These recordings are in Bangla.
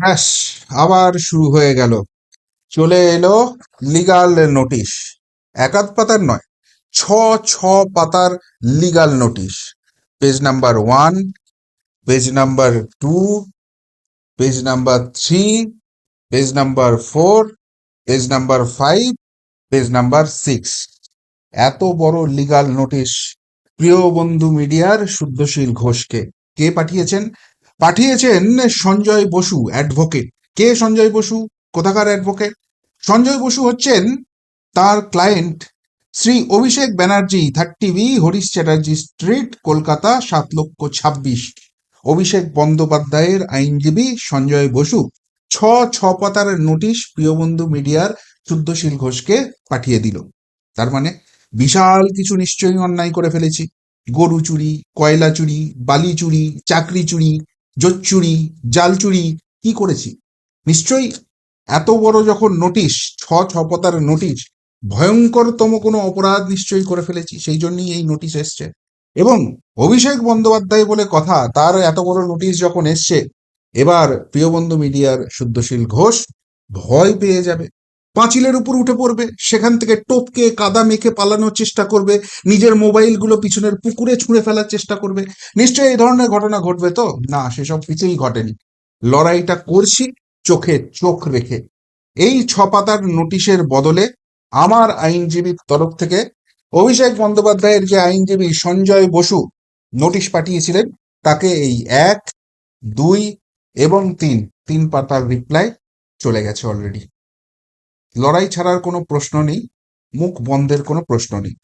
ব্যাস, আবার শুরু হয়ে গেল। চলে এলো লিগাল নোটিশ একাধ পাতার নয়, ছ ছ পাতার legal notice page number one page number two page number three page number four page number five page number six এত বড় লিগাল নোটিশ প্রিয় বন্ধু মিডিয়ার শুদ্ধশীল ঘোষকে কে পাঠিয়েছেন? পাঠিয়েছেন সঞ্জয় বসু অ্যাডভোকেট কে সঞ্জয় বসু? কোথাকার অ্যাডভোকেট সঞ্জয় বসু হচ্ছেন তার client Shri Abhishek Banerjee, thirty B Harish Chatterjee street Kolkata, সাত লক্ষ ছাব্বিশ। অভিষেক বন্দ্যোপাধ্যায়ের আইনজীবী সঞ্জয় বসু, ছ ছ পাতার নোটিশ প্রিয়বন্ধু মিডিয়ার শুদ্ধশীল ঘোষকে পাঠিয়ে দিল। তার মানে বিশাল কিছু নিশ্চয়ই অন্যায় করে ফেলেছি। গরু চুরি, কয়লা চুরি, বালি চুরি, চাকরি চুরি জোট চুরি জাল চুরি কি করেছি? নিশ্চয়ই এত বড় যখন নোটিশ, ছ ছ পাতার নোটিশ, ভয়ঙ্করতম কোনো অপরাধ নিশ্চয়ই করে ফেলেছি, সেই জন্যই এই নোটিশ এসছে। এবং অভিষেক বন্দ্যোপাধ্যায় বলে কথা, তার এত বড় নোটিশ যখন এসছে, এবার প্রিয়বন্ধু মিডিয়ার শুদ্ধশীল ঘোষ ভয় পেয়ে যাবে। পাঁচিলের উপর উঠে পড়বে, সেখান থেকে টপকে, কাদা মেখে পালানোর চেষ্টা করবে, নিজের মোবাইলগুলো পিছনের পুকুরে ছুঁড়ে ফেলার চেষ্টা করবে। নিশ্চয়ই এই ধরনের ঘটনা ঘটবে তো? না, সেসব কিছুই ঘটেনি। লড়াইটা করছি, চোখে চোখ রেখে। এই ছ পাতার নোটিশের বদলে আমার আইনজীবীর তরফ থেকে অভিষেক বন্দ্যোপাধ্যায়ের যে আইনজীবী সঞ্জয় বসু নোটিশ পাঠিয়েছিলেন, তাকে এই এক, দুই এবং তিন তিন পাতার রিপ্লাই চলে গেছে অলরেডি লড়াই ছাড়ার কোনো প্রশ্ন নেই, মুখ বন্ধের কোনো প্রশ্ন নেই।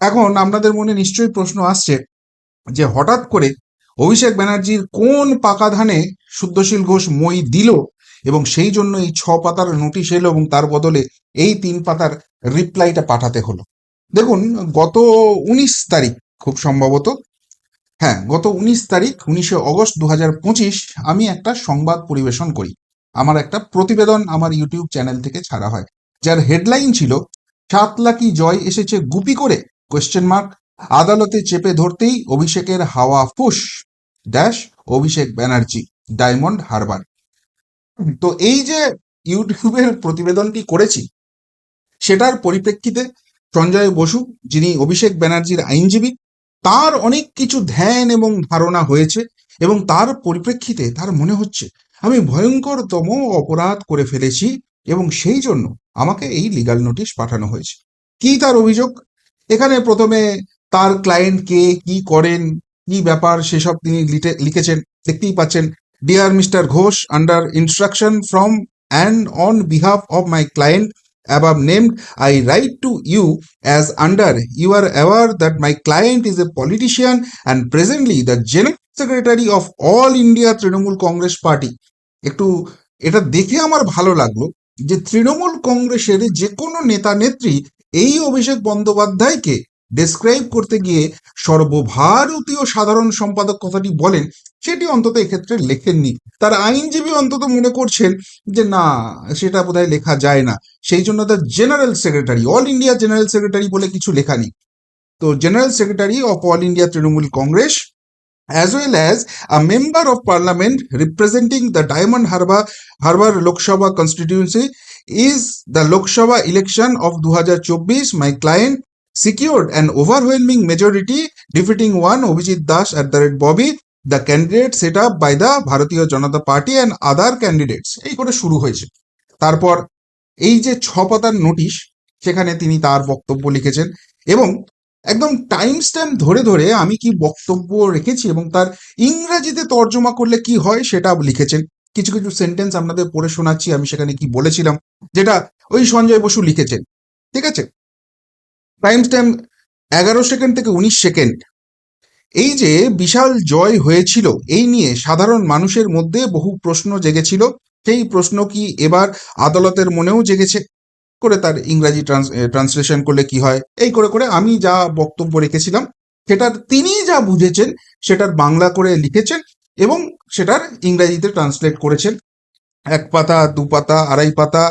এখন আপনাদের মনে নিশ্চয়ই প্রশ্ন আসছে যে হঠাৎ করে অভিষেক ব্যানার্জির কোন পাকা ধানে শুদ্ধশীল ঘোষ মই দিল এবং সেই জন্য এই ছ পাতার নোটিশ এলো এবং তার বদলে এই তিন পাতার রিপ্লাইটা পাঠাতে হলো। দেখুন, গত উনিশ তারিখ খুব সম্ভবত হ্যাঁ গত উনিশ তারিখ, উনিশে অগস্ট দু আমি একটা সংবাদ পরিবেশন করি। আমার একটা প্রতিবেদন আমার ইউটিউব চ্যানেল থেকে ছাড়া হয়। যার হেডলাইন ছিল, সাত লাখি জয় এসেছে গুপি করে? কোয়েশ্চেন মার্ক আদালতে চেপে ধরতেই অভিষেকের হাওয়া ফুস। Dash Abhishek Banerjee Diamond Harbour তো এই যে ইউটিউবের প্রতিবেদনটি করেছি, সেটার পরিপ্রেক্ষিতে সঞ্জয় বসু, যিনি অভিষেক ব্যানার্জির আইনজীবী, তার অনেক কিছু ধ্যান এবং ধারণা হয়েছে। এবং তার পরিপ্রেক্ষিতে তার মনে হচ্ছে, আমি ভয়ঙ্করতম অপরাধ করে ফেলেছি এবং সেই জন্য আমাকে এই লিগাল নোটিশ পাঠানো হয়েছে। কি তার অভিযোগ? এখানে প্রথমে তার ক্লায়েন্ট কে কি করেন, কি ব্যাপার সেসব তিনি লিখেছেন, দেখতেই পাচ্ছেন dear mister Ghosh under instruction from and on behalf of my client above named i write to you as under you are aware that my client is a politician and presently the general secretary of all india Trinamool Congress party একটু এটা দেখে আমার ভালো লাগল যে তৃণমূল কংগ্রেসের যে কোনো নেতা নেত্রী এই অভিষেক বন্দ্যোপাধ্যায়কে ডেসক্রাইব করতে গিয়ে সর্বভারতীয় সাধারণ সম্পাদক কথাটি বলেন সেটি অন্তত এক্ষেত্রে লেখেননি তার আইনজীবী অন্তত মনে করছেন যে না সেটা বোধহয় লেখা যায় না সেই জন্য the general secretary all India general secretary বলে কিছু লেখা নেই তো general secretary of all India Trinamool Congress as a member of parliament representing the Diamond Harbor, Harbor Lok Sabha constituency is the Lok Sabha election of 2024. My client secured an overwhelming majority defeating one Obijit Das at the red Bobby, the candidate set up by the Bharatiya Janata Party and other candidates. এই করে শুরু হয়েছে। তারপর এই যে ছ পাতার নোটিশ সেখানে তিনি তার বক্তব্য লিখেছেন এবং একদম টাইম স্ট্যাম্প ধরে ধরে আমি কি বক্তব্য রেখেছি এবং তার ইংরেজিতে তর্জমা করলে কি হয় সেটা লিখেছেন। কিছু কিছু সেন্টেন্স আপনাদের পড়ে শোনাচ্ছি আমি সেখানে কি বলেছিলাম যেটা ওই সঞ্জয় বসু লিখেছেন। ঠিক আছে? টাইম স্ট্যাম্প এগারো সেকেন্ড থেকে উনিশ সেকেন্ড এই যে বিশাল জয় হয়েছিল, এই নিয়ে সাধারণ মানুষের মধ্যে বহু প্রশ্ন জেগেছিল। সেই প্রশ্ন কি এবার আদালতের মনেও জেগেছে? করে তার ইংরাজি ট্রান্সলেশন করলে কি হয়? এই করে করে আমি যা বক্তব্য রেখেছিলাম, সেটার তিনি যা বুঝেছেন, সেটার বাংলা করে লিখেছেন এবং সেটার ইংরাজিতে ট্রান্সলেট করেছেন। এক পাতা, দু পাতা, আড়াই পাতা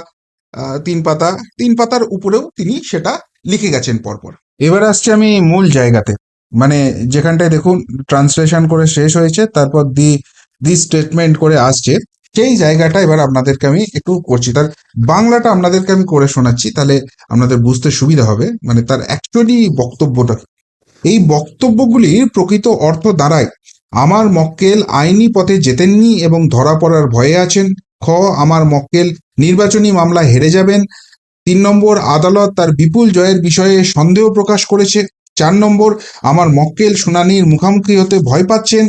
তিন পাতা, তিন পাতার উপরেও তিনি সেটা লিখে গেছেন পরপর। এবার আসছে আমি মূল জায়গাতে। মানে যেখানটায় দেখুন ট্রান্সলেশন করে শেষ হয়েছে, তারপর দি দি স্টেটমেন্ট করে আসছে। সেই জায়গাটা এবার আপনাদেরকে আমি একটু করছি। তার বাংলাটা আপনাদেরকে আমি করে শোনাচ্ছি, তাহলে আপনাদের বুঝতে সুবিধা হবে। মানে তার অ্যাকচুয়ালি বক্তব্যটা এই বক্তব্যগুলির প্রকৃত অর্থ দাঁড়ায়। আমার মক্কেল আইনি পথে যেতেননি এবং ধরা পড়ার ভয়ে আছেন খ, আমার মক্কেল নির্বাচনী মামলা হেরে যাবেন। তিন নম্বর, আদালত তার বিপুল জয়ের বিষয়ে সন্দেহ প্রকাশ করেছে। চার নম্বর, আমার মক্কেল শুনানির মুখোমুখি হতে ভয় পাচ্ছেন।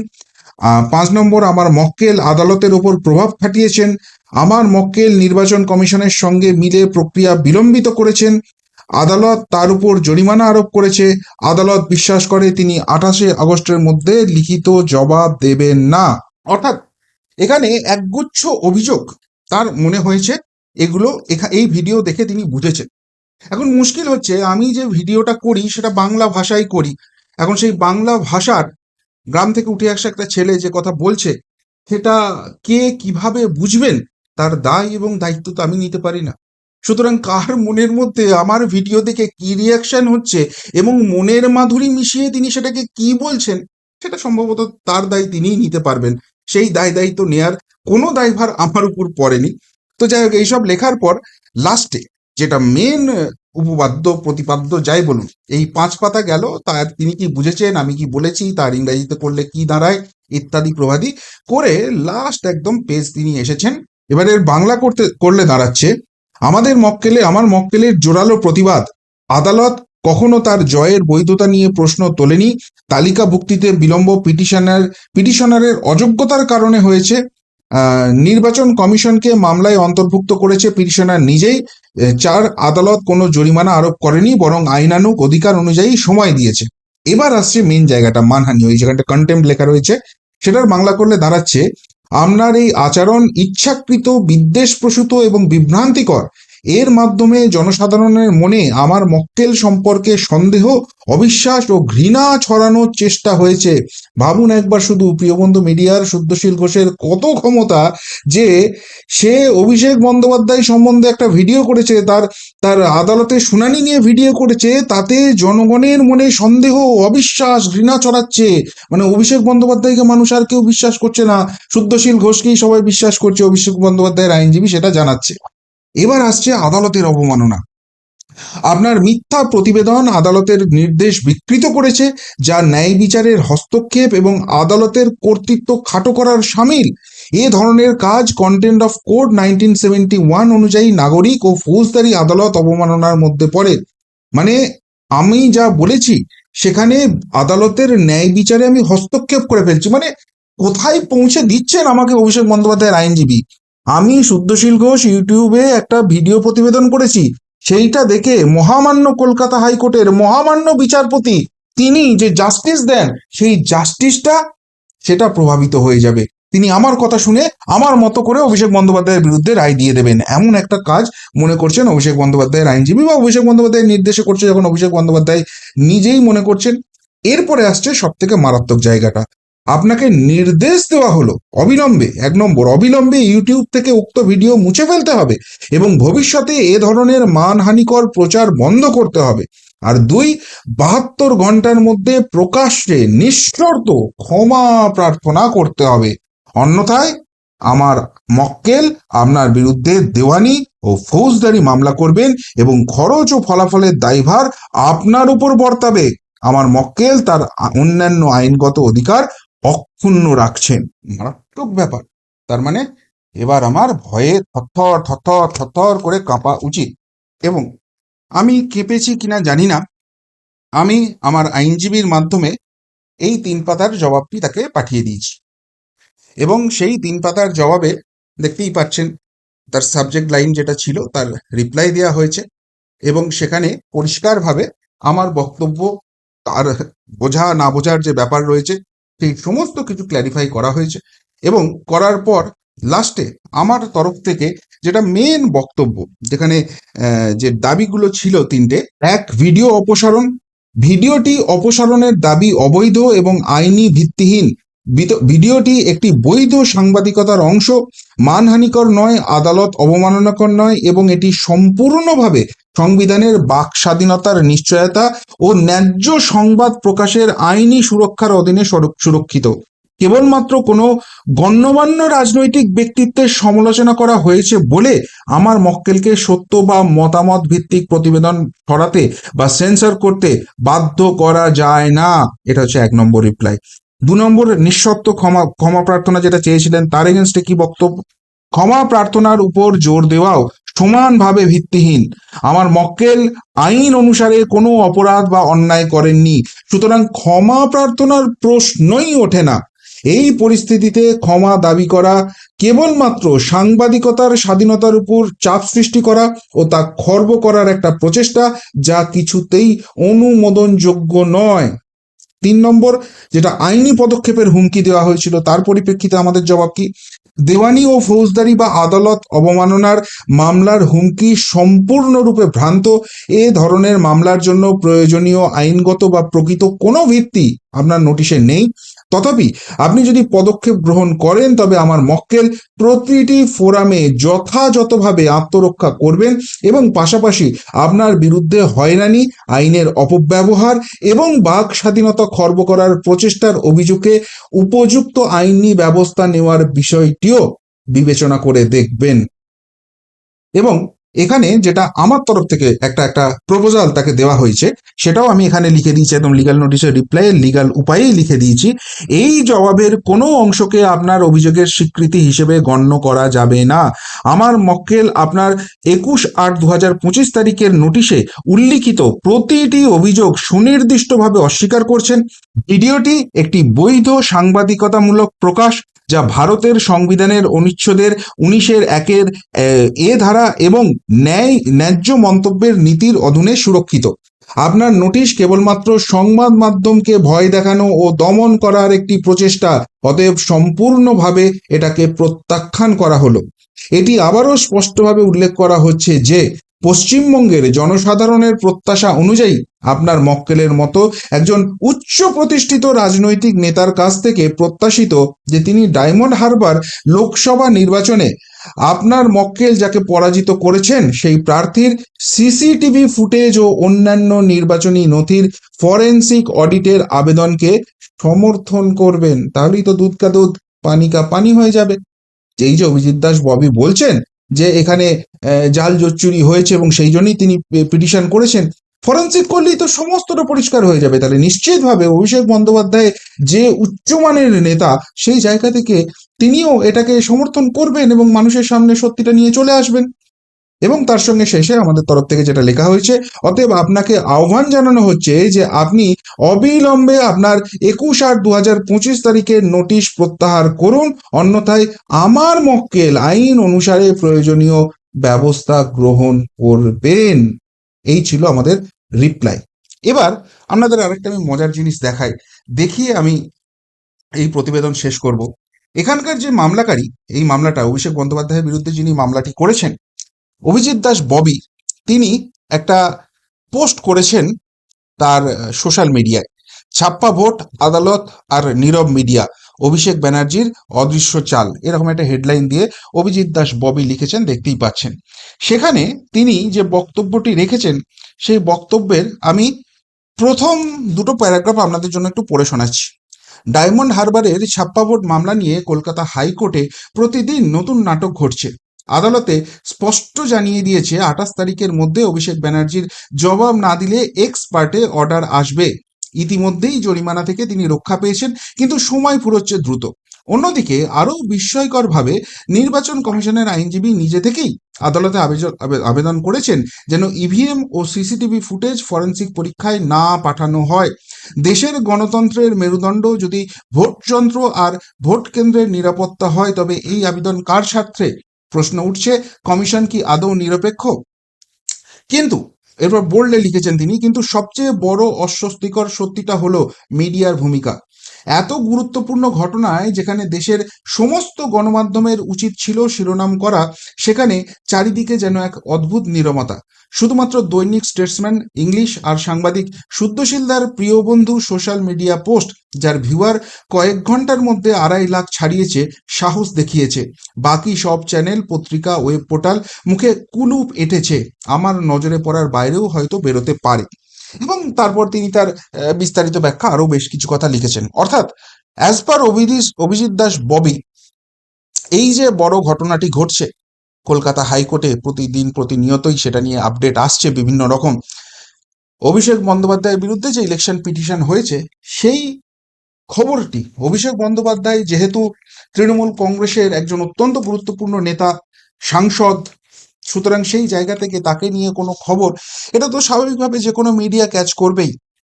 পাঁচ নম্বর, আমার মক্কেল আদালতের ওপর প্রভাব খাটিয়েছেন। আমার মক্কেল নির্বাচন কমিশনের সঙ্গে মিলে প্রক্রিয়া বিলম্বিত করেছেন। আদালত তার উপর জরিমানা আরোপ করেছে। আদালত বিশ্বাস করে তিনি আঠাশে আগস্টের মধ্যে লিখিত জবাব দেবেন না। অর্থাৎ এখানে একগুচ্ছ অভিযোগ তার মনে হয়েছে, এগুলো এই ভিডিও দেখে তিনি বুঝেছেন। এখন মুশকিল হচ্ছে, আমি যে ভিডিওটা করি সেটা বাংলা ভাষায় করি। এখন সেই বাংলা ভাষার গ্রাম থেকে উঠে আসা একটা ছেলে যে কথা বলছে, সেটা কে কীভাবে বুঝবেন? তার দায় এবং দায়িত্ব তো আমি নিতে পারি না। সুতরাং কার মনের মধ্যে আমার ভিডিও দেখে কি রিয়াকশন হচ্ছে এবং মনের মাধুরী মিশিয়ে তিনি সেটাকে কি বলছেন, সেটা সম্ভবত তার দায় তিনিই নিতে পারবেন। সেই দায় দায়িত্ব নেয়ার কোনো দায়ভার আমার উপর পড়েনি। তো যাই হোক, এইসব লেখার পর লাস্টে যেটা মেন উপপাদ্য, প্রতিপাদ্য যাই বলুন, এই পাঁচ পাতা গেল তার তিনি কি বুঝেছেন, আমি কি বলেছি, তার ইংরেজিতে করলে কি দাঁড়ায়, ইত্যাদি প্রভাদি করে লাস্ট একদম পেজ তিনি এসেছেন। এবারে বাংলা করতে, করলে দাঁড়াচ্ছে। আমাদের মক্কেলে, আমার মক্কেলের জোরালো প্রতিবাদ আদালত কখনো তার জয়ের বৈধতা নিয়ে প্রশ্ন তোলেনি, তালিকাভুক্তিতে বিলম্ব পিটিশনার, পিটিশনারের অযোগ্যতার কারণে হয়েছে নির্বাচন কমিশনকে মামলায় অন্তর্ভুক্ত করেছে পিটিশনার নিজেই চার আদালত কোনো জরিমানা আরোপ করেনি, বরং আইনানুগ অধিকার অনুযায়ী সময় দিয়েছে। এবার আসছে মেন জায়গাটা, মানহানি, ওই জায়গাটা কন্টেম্প লেখা রয়েছে, সেটার বাংলা করলে দাঁড়াচ্ছে আপনার এই আচরণ ইচ্ছাকৃত, বিদ্বেষপ্রসূত এবং বিভ্রান্তিকর এর মাধ্যমে জনসাধারণের মনে আমার মক্কেল সম্পর্কে সন্দেহ, অবিশ্বাস ও ঘৃণা ছড়ানোর চেষ্টা হয়েছে। ভাবুন একবার শুধু প্রিয়বন্ধু মিডিয়ার শুদ্ধশীল ঘোষের কত ক্ষমতা যে সে অভিষেক বন্দ্যোপাধ্যায় সম্বন্ধে একটা ভিডিও করেছে, তার তার আদালতে শুনানি নিয়ে ভিডিও করেছে, তাতে জনগণের মনে সন্দেহ, অবিশ্বাস, ঘৃণা ছড়াচ্ছে। মানে অভিষেক বন্দ্যোপাধ্যায়কে মানুষ আর কেউ বিশ্বাস করছে না। শুদ্ধশীল ঘোষকেই সবাই বিশ্বাস করছে, অভিষেক বন্দ্যোপাধ্যায়ের আইনজীবী সেটা জানাচ্ছে। এবার আসছে আদালতের অবমাননা। আপনার মিথ্যা প্রতিবেদন আদালতের নির্দেশ বিকৃত করেছে, যা ন্যায় বিচারের হস্তক্ষেপ এবং আদালতের কর্তৃত্ব খাটো করার সামিল। এ ধরনের কাজ content of code nineteen seventy one অনুযায়ী নাগরিক ও ফৌজদারি আদালত অবমাননার মধ্যে পড়ে। মানে আমি যা বলেছি, সেখানে আদালতের ন্যায় বিচারে আমি হস্তক্ষেপ করে ফেলছি। মানে কোথায় পৌঁছে দিচ্ছেন আমাকে অভিষেক বন্দ্যোপাধ্যায়ের আইনজীবী? আমি শুদ্ধশীল ঘোষ ইউটিউবে একটা ভিডিও প্রতিবেদন করেছি। সেইটা দেখে মহামান্য কলকাতা হাইকোর্টের মহামান্য বিচারপতি তিনি যে জাস্টিস দেন, সেই জাস্টিসটা সেটা প্রভাবিত হয়ে যাবে। তিনি আমার কথা শুনে আমার মতো করে অভিষেক বন্দ্যোপাধ্যায়ের বিরুদ্ধে রায় দিয়ে দেবেন। এমন একটা কাজ মনে করছেন অভিষেক বন্দ্যোপাধ্যায়ের আইনজীবী বা অভিষেক বন্দ্যোপাধ্যায়ের নির্দেশে করছে যখন অভিষেক বন্দ্যোপাধ্যায় নিজেই মনে করছেন। এরপরে আসছে সব থেকে মারাত্মক জায়গাটা। আপনাকে নির্দেশ দেওয়া হলো অবিলম্বে, এক নম্বর, অবিলম্বে ইউটিউব থেকে উক্ত ভিডিও মুছে ফেলতে হবে এবং ভবিষ্যতে এ ধরনের মানহানিকর প্রচার বন্ধ করতে হবে। আর দুই, বাহাত্তর ঘণ্টার মধ্যে প্রকাশ্যে নিঃশর্ত ক্ষমা প্রার্থনা করতে হবে। অন্যথায় আমার মক্কেল আপনার বিরুদ্ধে দেওয়ানি ও ফৌজদারি মামলা করবেন এবং খরচ ও ফলাফলের দায়ভার আপনার উপর বর্তাবে। আমার মক্কেল তার অন্যান্য আইনগত অধিকার অক্ষুণ্ণ রাখছেন। মারাত্মক ব্যাপার। তার মানে এবার আমার ভয়ে থরথর থরথর থরথর করে কাঁপা উচিত। এবং আমি কেঁপেছি কিনা জানি না। আমি আমার আইনজীবীর মাধ্যমে এই তিন পাতার জবাবটি তাকে পাঠিয়ে দিয়েছি। এবং সেই তিন পাতার জবাবে দেখতেই পাচ্ছেন, তার সাবজেক্ট লাইন যেটা ছিল তার রিপ্লাই দেওয়া হয়েছে। এবং সেখানে পরিষ্কারভাবে আমার বক্তব্য, তার বোঝা না বোঝার যে ব্যাপার রয়েছে সেই সমস্ত কিছু ক্ল্যারিফাই করা হয়েছে এবং করার পর লাস্টে আমার তরফ থেকে যেটা মেন বক্তব্য, যেখানে যে দাবিগুলো ছিল তিনটে, এক ভিডিও অপসারণ ভিডিওটি অপসারণের দাবি অবৈধ এবং আইনি ভিত্তিহীন। ভিডিওটি একটি বৈধ সাংবাদিকতার অংশ, মানহানিকর নয়, আদালত অবমাননাকর নয় এবং এটি সম্পূর্ণভাবে সংবিধানের বাক স্বাধীনতার নিশ্চয়তা ও ন্যায্য সংবাদ প্রকাশের আইনি সুরক্ষার অধীনে সুরক্ষিত। কেবলমাত্র কোনো গণ্যমান্য রাজনৈতিক ব্যক্তিত্বের সমালোচনা করা হয়েছে বলে আমার মক্কেলকে সত্য বা মতামত ভিত্তিক প্রতিবেদন ছড়াতে বা সেন্সর করতে বাধ্য করা যায় না। এটা হচ্ছে এক নম্বর রিপ্লাই। দু নম্বর নিঃশর্ত ক্ষমা ক্ষমা প্রার্থনা যেটা চেয়েছিলেন, তার এগেনস্টে কি বক্তব্য? ক্ষমা প্রার্থনার উপর জোর দেওয়াও সমানভাবে ভিত্তিহীন। আমার মক্কেল আইন অনুসারে কোনো অপরাধ বা অন্যায় করেননি। সুতরাং ক্ষমা প্রার্থনার প্রশ্নই ওঠে না। এই পরিস্থিতিতে ক্ষমা দাবি করা কেবলমাত্র সাংবাদিকতার স্বাধীনতার উপর চাপ সৃষ্টি করা ও তা খর্ব করার একটা প্রচেষ্টা যা কিছুতেই অনুমোদনযোগ্য নয়। তিন নম্বর, যেটা আইনি পদক্ষেপের হুমকি দেওয়া হয়েছিল, তার পরিপ্রেক্ষিতে আমাদের জবাব কি? দেওয়ানি ও ফৌজদারি বা আদালত অবমাননার মামলার হুমকি সম্পূর্ণরূপে ভ্রান্ত। এ ধরনের মামলার জন্য প্রয়োজনীয়, আইনগত বা প্রকৃত কোনো ভিত্তি আপনার নোটিশে নেই। তথাপি আপনি যদি পদক্ষেপ গ্রহণ করেন, তবে আমার মক্কেল প্রতিটি ফোরামে যথাযথভাবে আত্মরক্ষা করবেন এবং পাশাপাশি আপনার বিরুদ্ধে হয়রানি, আইনের অপব্যবহার এবং বাক স্বাধীনতা খর্ব করার প্রচেষ্টার অভিযোগে উপযুক্ত আইনি ব্যবস্থা নেওয়ার বিষয়টিও বিবেচনা করে দেখবেন। এবং এখানে যেটা আমার তরফ থেকে একটা একটা প্রপোজাল তাকে দেওয়া হয়েছে, সেটাও আমি এখানে লিখে দিয়েছি, একদম লিগাল নোটিশের রিপ্লাই লিগাল উপায়েই লিখে দিয়েছি। এই জবাবের কোনো অংশকে আপনার অভিযোগের স্বীকৃতি হিসেবে গণ্য করা যাবে না। আমার মক্কেল আপনার একুশ আট দু হাজার পঁচিশ তারিখের নোটিশে উল্লিখিত প্রতিটি অভিযোগ সুনির্দিষ্টভাবে অস্বীকার করছেন। ভিডিওটি একটি বৈধ সাংবাদিকতামূলক প্রকাশ। যা ভারতের সংবিধানের অনুচ্ছেদের উনিশের একের, এ ধারা এবং ন্যায়, ন্যায্য মন্তব্যের নীতির অধীনে সুরক্ষিত। আপনার নোটিশ কেবলমাত্র সংবাদ মাধ্যমকে ভয় দেখানো ও দমন করার একটি প্রচেষ্টা, অতএব সম্পূর্ণভাবে এটাকে প্রত্যাখ্যান করা হলো। এটি আবারও স্পষ্টভাবে উল্লেখ করা হচ্ছে যে পশ্চিমবঙ্গের জনসাধারণের প্রত্যাশা অনুযায়ী আপনার মক্কেলের মতো একজন উচ্চ প্রতিষ্ঠিত রাজনৈতিক নেতার কাছ থেকে প্রত্যাশিত যে তিনি ডায়মন্ড হারবার লোকসভা নির্বাচনে আপনার মক্কেল যাকে পরাজিত করেছেন, সেই প্রার্থীর সিসিটিভি ফুটেজ ও অন্যান্য নির্বাচনী নথির ফরেনসিক অডিটের আবেদনকে সমর্থন করবেন। তাহলেই তো দুধ কা দুধ পানি কা পানি হয়ে যাবে। যেই যে অভিজিৎ দাস ববি বলছেন যে এখানে জাল চুরি হয়েছে এবং সেই জন্যই তিনি পিটিশন করেছেন। ফরেন্সিক করলেই তো সমস্তটা পরিষ্কার হয়ে যাবে। তাহলে নিশ্চিতভাবে অভিষেক বন্দ্যোপাধ্যায় যে উচ্চমানের নেতা, সেই জায়গা থেকে তিনিও এটাকে সমর্থন করবেন এবং মানুষের সামনে সত্যিটা নিয়ে চলে আসবেন। এবং তার সঙ্গে শেষে আমাদের তরফ থেকে যেটা লেখা হয়েছে, অতএব আপনাকে আহ্বান জানানো হচ্ছে যে আপনি অবিলম্বে আপনার একুশ আট দু হাজার পঁচিশ তারিখের নোটিশ প্রত্যাহার করুন, অন্যথায় আমার মক্কেল আইন অনুসারে প্রয়োজনীয় ব্যবস্থা গ্রহণ করবেন। এই ছিল আমাদের রিপ্লাই এবার আপনাদের আরেকটা আমি মজার জিনিস দেখাই। দেখিয়ে আমি এই প্রতিবেদন শেষ করব। এখানকার যে মামলাকারী, এই মামলাটা অভিষেক বন্দ্যোপাধ্যায়ের বিরুদ্ধে যিনি মামলাটি করেছেন অভিজিৎ দাস ববি, তিনি একটা পোস্ট করেছেন তার সোশ্যাল মিডিয়ায়। ছাপ্পা ভোট, আদালত আর নীরব মিডিয়া, অভিষেক ব্যানার্জির অদৃশ্য চাল। এরকম একটা হেডলাইন দিয়ে অভিজিৎ দাস ববি লিখেছেন, দেখতেই পাচ্ছেন। সেখানে তিনি যে বক্তব্যটি রেখেছেন, সেই বক্তব্যের আমি প্রথম দুটো প্যারাগ্রাফ আপনাদের জন্য একটু পড়ে শোনাচ্ছি। ডায়মন্ড হারবারের ছাপ্পা ভোট মামলা নিয়ে কলকাতা হাইকোর্টে প্রতিদিন নতুন নাটক ঘটছে। আদালতে স্পষ্ট জানিয়ে দিয়েছে, আঠাশ তারিখের মধ্যে অভিষেক ব্যানার্জির জবাব না দিলে এক্স পার্টে অর্ডার আসবে। ইতিমধ্যেই জরিমানা থেকে তিনি রক্ষা পেয়েছেন, কিন্তু সময় ফুরোচ্ছে দ্রুত। অন্যদিকে আরও বিস্ময়করভাবে নির্বাচন কমিশনের আইনজীবী নিজে থেকেই আদালতে আবেদন করেছেন যেন ইভিএম ও সিসিটিভি ফুটেজ ফরেন্সিক পরীক্ষায় না পাঠানো হয়। দেশের গণতন্ত্রের মেরুদণ্ড যদি ভোটযন্ত্র আর ভোট কেন্দ্রের নিরাপত্তা হয়, তবে এই আবেদন কার স্বার্থে? প্রশ্ন উঠছে, কমিশন কি আদৌ নিরপেক্ষ? কিন্তু, এরপর বোল্ডে লিখেছেন তিনি, কিন্তু সবচেয়ে বড় অস্বস্তিকর সত্যিটা হলো মিডিয়ার ভূমিকা। এত গুরুত্বপূর্ণ ঘটনায় যেখানে দেশের সমস্ত গণমাধ্যমের উচিত ছিল শিরোনাম করা, সেখানে চারিদিকে যেন এক অদ্ভুত নিরমতা শুধুমাত্র দৈনিক স্টেটসম্যান ইংলিশ আর সাংবাদিক শুদ্ধশীলদার প্রিয় বন্ধু সোশ্যাল মিডিয়া পোস্ট যার ভিউয়ার কয়েক ঘণ্টার মধ্যে আড়াই লাখ ছাড়িয়েছে, সাহস দেখিয়েছে। বাকি সব চ্যানেল পত্রিকা ওয়েব পোর্টাল মুখে কুলুপ এঁটেছে। আমার নজরে পড়ার বাইরেও হয়তো বেরোতে পারে। এবং তারপর তিনি তার বিস্তারিত ব্যাখ্যা আরও বেশ কিছু কথা লিখেছেন। অর্থাৎ অ্যাজ পার অভিজিৎ অভিজিৎ দাস, ববি, এই যে বড় ঘটনাটি ঘটছে, কলকাতা হাইকোর্টে প্রতিদিন প্রতিনিয়তই সেটা নিয়ে আপডেট আসছে বিভিন্ন রকম, অভিষেক বন্দ্যোপাধ্যায়ের বিরুদ্ধে যে ইলেকশন পিটিশন হয়েছে, সেই খবরটি, অভিষেক বন্দ্যোপাধ্যায় যেহেতু তৃণমূল কংগ্রেসের একজন অত্যন্ত গুরুত্বপূর্ণ নেতা, সাংসদ সুতরাং সেই জায়গা থেকে তাকে নিয়ে কোনো খবর, এটা তো স্বাভাবিকভাবে যে কোনো মিডিয়া ক্যাচ করবেই।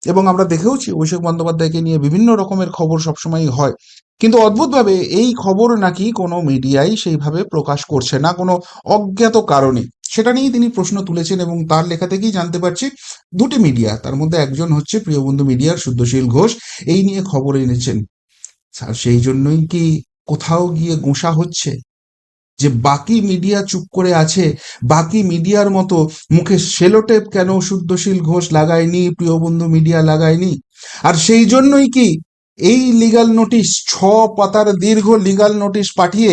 এবং আমরা দেখেওছি অভিষেক বন্দ্যোপাধ্যায়কে নিয়ে বিভিন্ন রকমের খবর সবসময়ই হয়। কিন্তু অদ্ভুতভাবে এই খবর নাকি কোনো মিডিয়াই সেইভাবে প্রকাশ করছে না কোনো অজ্ঞাত কারণে। সেটা নিয়েই তিনি প্রশ্ন তুলেছেন এবং তার লেখা থেকেই জানতে পারছি, দুটি মিডিয়া তার মধ্যে একজন হচ্ছে প্রিয়বন্ধু মিডিয়ার শুদ্ধশীল ঘোষ, এই নিয়ে খবর এনেছেন। আর সেই জন্যই কি কোথাও গিয়ে গোঁসা হচ্ছে? যে বাকি মিডিয়া চুপ করে আছে, বাকি মিডিয়ার মতো মুখে সেলোটেপ কেন শুদ্ধশীল ঘোষ লাগায়নি, প্রিয়বন্ধু মিডিয়া লাগায়নি? আর সেই জন্যই কি এই লিগাল নোটিশ ছ পাতার দীর্ঘ লিগাল নোটিশ পাঠিয়ে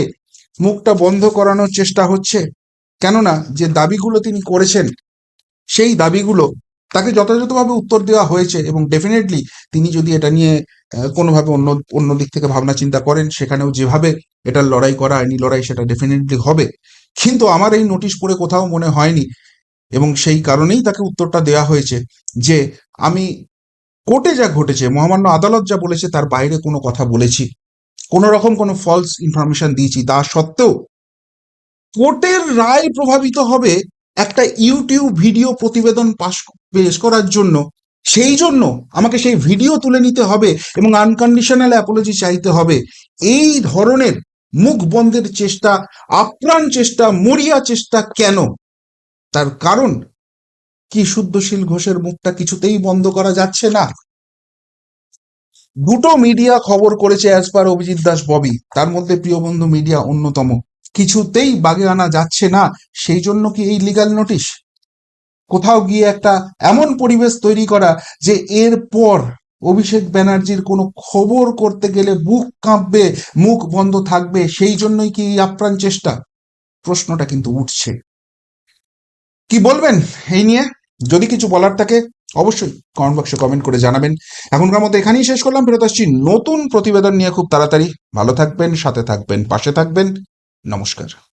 মুখটা বন্ধ করানোর চেষ্টা হচ্ছে? কেননা যে দাবিগুলো তিনি করেছেন, সেই দাবিগুলো তাকে যথাযথভাবে উত্তর দেওয়া হয়েছে এবং ডেফিনেটলি তিনি যদি এটা নিয়ে কোনোভাবে অন্য অন্য দিক থেকে ভাবনা চিন্তা করেন, সেখানেও যেভাবে এটার লড়াই করা আইনি লড়াই সেটা ডেফিনেটলি হবে। কিন্তু আমার এই নোটিশ পড়ে কোথাও মনে হয়নি এবং সেই কারণেই তাকে উত্তরটা দেওয়া হয়েছে যে আমি কোর্টে যা ঘটেছে, মহামান্য আদালত যা বলেছে তার বাইরে কোনো কথা বলেছি। কোনো রকম কোনো ফলস ইনফরমেশন দিয়েছি। তা সত্ত্বেও কোর্টের রায় প্রভাবিত হবে একটা ইউটিউব ভিডিও প্রতিবেদন পাশ পেশ করার জন্য, সেই জন্য আমাকে সেই ভিডিও তুলে নিতে হবে এবং আনকন্ডিশনাল অ্যাপোলজি চাইতে হবে। এই ধরনের মুখ বন্ধের চেষ্টা, আপ্রাণ চেষ্টা, মরিয়া চেষ্টা কেন? তার কারণ কি শুদ্ধশীল ঘোষের মুখটা কিছুতেই বন্ধ করা যাচ্ছে না? দুটো মিডিয়া খবর করেছে অ্যাজ পার অভিজিৎ দাস ববি। তার মধ্যে প্রিয় বন্ধু মিডিয়া অন্যতম। কিছুতেই বাগে আনা যাচ্ছে না। সেই জন্য কি এই লিগাল নোটিশ কোথাও গিয়ে একটা এমন পরিবেশ তৈরি করা যে এরপর অভিষেক ব্যানার্জির কোনো খবর করতে গেলে বুক কাঁপবে, মুখ বন্ধ থাকবে, সেই জন্যই কি আপ্রাণ চেষ্টা? প্রশ্নটা কিন্তু উঠছে। কি বলবেন এই নিয়ে? যদি কিছু বলার থাকে, অবশ্যই কমেন্ট বক্সে কমেন্ট করে জানাবেন। এখনকার মতো এখানেই শেষ করলাম। ফেরত আসছি নতুন প্রতিবেদন নিয়ে খুব তাড়াতাড়ি। ভালো থাকবেন, সাথে থাকবেন, পাশে থাকবেন। নমস্কার।